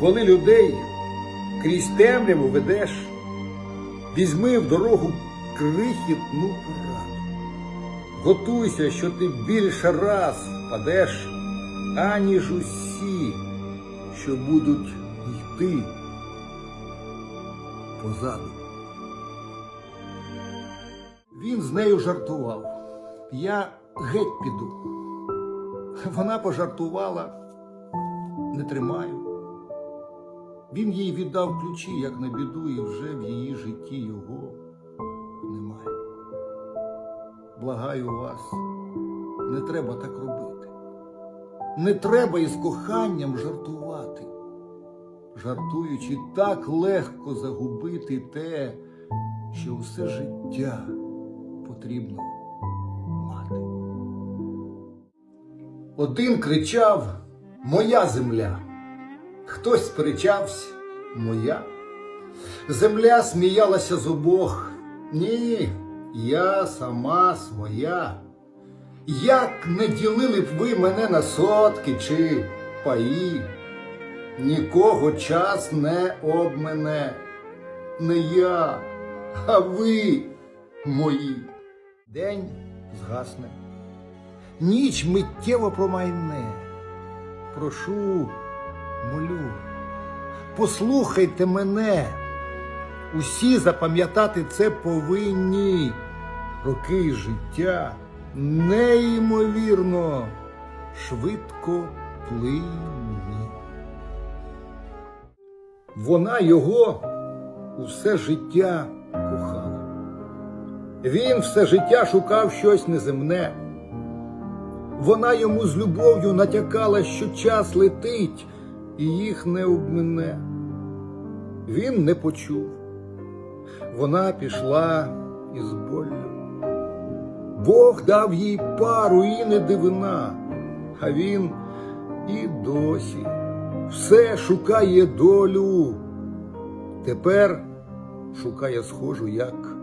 коли людей крізь темряву ведеш, візьми в дорогу крихітну пораду. Готуйся, що ти більше раз впадеш, аніж усі, що будуть йти позаду. Він з нею жартував. Я геть піду. Вона пожартувала, не тримаю. Він їй віддав ключі, як на біду, і вже в її житті його немає. Благаю вас, не треба так робити. Не треба із коханням жартувати. Жартуючи, так легко загубити те, що все життя потрібно мати. Один кричав Моя земля. Хтось сперечався Моя. Земля сміялася з обох. Ні, я сама своя. Як не ділили б ви мене на сотки чи паї, нікого час не обмене. Не я, а ви мої. День згасне, ніч миттєво промайне. Прошу, молю, послухайте мене. Усі запам'ятати це повинні. Роки життя неймовірно швидко плинні. Вона його усе життя кохала. Він все життя шукав щось неземне. Вона йому з любов'ю натякала, що час летить і їх не обмине. Він не почув. Вона пішла із болю. Бог дав їй пару і не дивина, а він і досі все шукає долю. Тепер шукає схожу, як